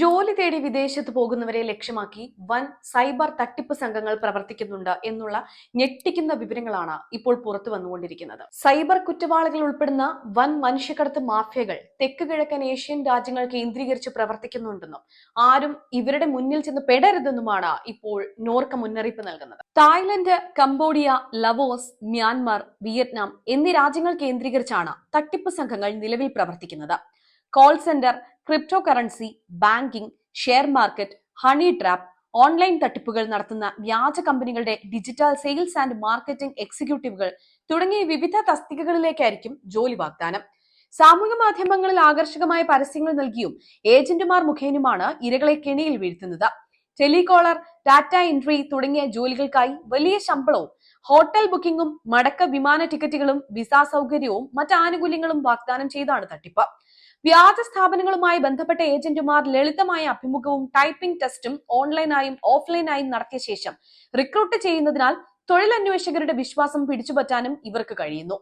ജോലി തേടി വിദേശത്ത് പോകുന്നവരെ ലക്ഷ്യമാക്കി വൻ സൈബർ തട്ടിപ്പ് സംഘങ്ങൾ പ്രവർത്തിക്കുന്നുണ്ട് എന്നുള്ള ഞെട്ടിക്കുന്ന വിവരങ്ങളാണ് ഇപ്പോൾ പുറത്തു വന്നുകൊണ്ടിരിക്കുന്നത്. സൈബർ കുറ്റവാളികൾ ഉൾപ്പെടുന്ന വൻ മനുഷ്യക്കടത്ത് മാഫിയകൾ തെക്ക് കിഴക്കൻ ഏഷ്യൻ രാജ്യങ്ങൾ കേന്ദ്രീകരിച്ച് പ്രവർത്തിക്കുന്നുണ്ടെന്നും ആരും ഇവരുടെ മുന്നിൽ ചെന്ന് പെടരുതെന്നുമാണ് ഇപ്പോൾ നോർക്ക മുന്നറിയിപ്പ് നൽകുന്നത്. Thailand Cambodia Laos Myanmar Vietnam എന്നീ രാജ്യങ്ങൾ കേന്ദ്രീകരിച്ചാണ് തട്ടിപ്പ് സംഘങ്ങൾ നിലവിൽ പ്രവർത്തിക്കുന്നത്. Call centre crypto currency banking share market honey trap online തട്ടിപ്പുകൾ നടത്തുന്ന വ്യാജ കമ്പനികളുടെ ഡിജിറ്റൽ സെയിൽസ് ആൻഡ് മാർക്കറ്റിംഗ് എക്സിക്യൂട്ടീവുകൾ തുടങ്ങിയ വിവിധ തസ്തികകളിലേക്കായിരിക്കും ജോലി വാഗ്ദാനം. സാമൂഹ്യ മാധ്യമങ്ങളിൽ ആകർഷകമായ പരസ്യങ്ങൾ നൽകിയും ഏജന്റുമാർ മുഖേനയുമാണ് ഇരകളെ കെണിയിൽ വീഴ്ത്തുന്നത്. ടെലികോളർ ഡാറ്റ എൻട്രി തുടങ്ങിയ ജോലികൾക്കായി വലിയ ശമ്പളവും ഹോട്ടൽ ബുക്കിംഗും മടക്ക വിമാന ടിക്കറ്റുകളും വിസ സൗകര്യവും മറ്റ് ആനുകൂല്യങ്ങളും വാഗ്ദാനം ചെയ്താണ് തട്ടിപ്പ്. വ്യാജ സ്ഥാപനങ്ങളുമായി ബന്ധപ്പെട്ട ഏജന്റുമാർ ലളിതമായ അഭിമുഖവും ടൈപ്പിംഗ് ടെസ്റ്റും ഓൺലൈനായും ഓഫ്ലൈനായും നടത്തിയ ശേഷം റിക്രൂട്ട് ചെയ്യുന്നതിനാൽ തൊഴിലന്വേഷകരുടെ വിശ്വാസം പിടിച്ചുപറ്റാനും ഇവർക്ക് കഴിയുന്നു.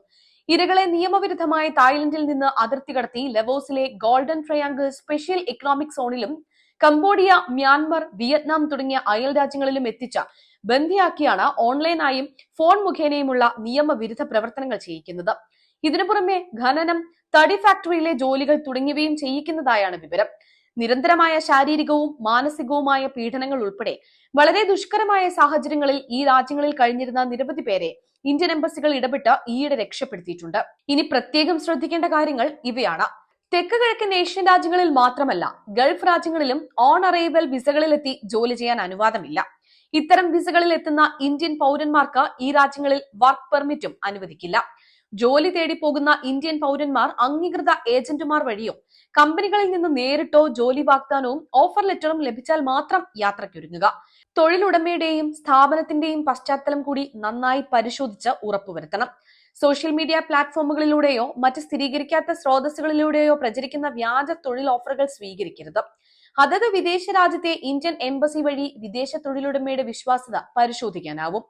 ഇരകളെ നിയമവിരുദ്ധമായി തായ്ലൻഡിൽ നിന്ന് അതിർത്തി കടത്തി ലെവോസിലെ ഗോൾഡൻ ട്രയാങ്കിൾ സ്പെഷ്യൽ ഇക്കണോമിക് സോണിലും കംബോഡിയ മ്യാൻമർ വിയറ്റ്നാം തുടങ്ങിയ അയൽ രാജ്യങ്ങളിലും എത്തിച്ച ബന്ധിയാക്കിയാണ് ഓൺലൈനായും ഫോൺ മുഖേനയുമുള്ള നിയമവിരുദ്ധ പ്രവർത്തനങ്ങൾ ചെയ്യിക്കുന്നത്. ഇതിനു പുറമെ ഖനനം തടി ഫാക്ടറിയിലെ ജോലികൾ തുടങ്ങിയവയും ചെയ്യിക്കുന്നതായാണ് വിവരം. നിരന്തരമായ ശാരീരികവും മാനസികവുമായ പീഡനങ്ങൾ ഉൾപ്പെടെ വളരെ ദുഷ്കരമായ സാഹചര്യങ്ങളിൽ ഈ രാജ്യങ്ങളിൽ കഴിഞ്ഞിരുന്ന നിരവധി പേരെ ഇന്ത്യൻ എംബസികൾ ഇടപെട്ട് ഈയിടെ രക്ഷപ്പെടുത്തിയിട്ടുണ്ട്. ഇനി പ്രത്യേകം ശ്രദ്ധിക്കേണ്ട കാര്യങ്ങൾ ഇവയാണ്. തെക്ക് കിഴക്കൻ ഏഷ്യൻ രാജ്യങ്ങളിൽ മാത്രമല്ല ഗൾഫ് രാജ്യങ്ങളിലും ഓൺ അറൈവൽ വിസകളിലെത്തി ജോലി ചെയ്യാൻ അനുവാദമില്ല. ഇത്തരം വിസകളിൽ എത്തുന്ന ഇന്ത്യൻ പൗരന്മാർക്ക് ഈ രാജ്യങ്ങളിൽ വർക്ക് പെർമിറ്റും അനുവദിക്കില്ല. ജോലി തേടി പോകുന്ന ഇന്ത്യൻ പൗരന്മാർ അംഗീകൃത ഏജന്റുമാർ വഴിയോ കമ്പനികളിൽ നിന്ന് നേരിട്ടോ ജോലി വാഗ്ദാനവും ഓഫർ ലെറ്ററും ലഭിച്ചാൽ മാത്രം യാത്രയ്ക്കൊരുങ്ങുക. തൊഴിലുടമയുടെയും സ്ഥാപനത്തിന്റെയും പശ്ചാത്തലം കൂടി നന്നായി പരിശോധിച്ച് ഉറപ്പുവരുത്തണം. സോഷ്യൽ മീഡിയ പ്ലാറ്റ്ഫോമുകളിലൂടെയോ മറ്റ് സ്ഥിരീകരിക്കാത്ത സ്രോതസ്സുകളിലൂടെയോ പ്രചരിക്കുന്ന വ്യാജ തൊഴിൽ ഓഫറുകൾ സ്വീകരിക്കരുത്. അതത് വിദേശ രാജ്യത്തെ ഇന്ത്യൻ എംബസി വഴി വിദേശ തൊഴിലുടമയുടെ വിശ്വാസ്യത പരിശോധിക്കാനാവും.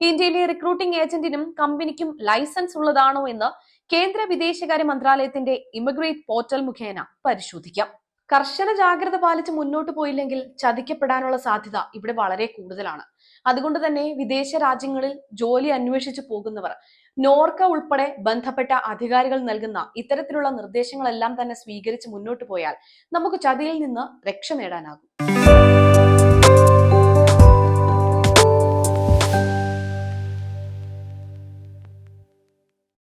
ഇന്ത്യയിലെ റിക്രൂട്ടിംഗ് ഏജന്റിനും കമ്പനിക്കും ലൈസൻസ് ഉള്ളതാണോ എന്ന് കേന്ദ്ര വിദേശകാര്യ മന്ത്രാലയത്തിന്റെ ഇമിഗ്രേറ്റ് പോർട്ടൽ മുഖേന പരിശോധിക്കാം. കർശന ജാഗ്രത പാലിച്ച് മുന്നോട്ട് പോയില്ലെങ്കിൽ ചതിക്കപ്പെടാനുള്ള സാധ്യത ഇവിടെ വളരെ കൂടുതലാണ്. അതുകൊണ്ട് തന്നെ വിദേശ രാജ്യങ്ങളിൽ ജോലി അന്വേഷിച്ചു പോകുന്നവർ നോർക്ക ഉൾപ്പെടെ ബന്ധപ്പെട്ട അധികാരികൾ നൽകുന്ന ഇത്തരത്തിലുള്ള നിർദ്ദേശങ്ങളെല്ലാം തന്നെ സ്വീകരിച്ച് മുന്നോട്ട് പോയാൽ നമുക്ക് ചതിയിൽ നിന്ന് രക്ഷ നേടാനാകും.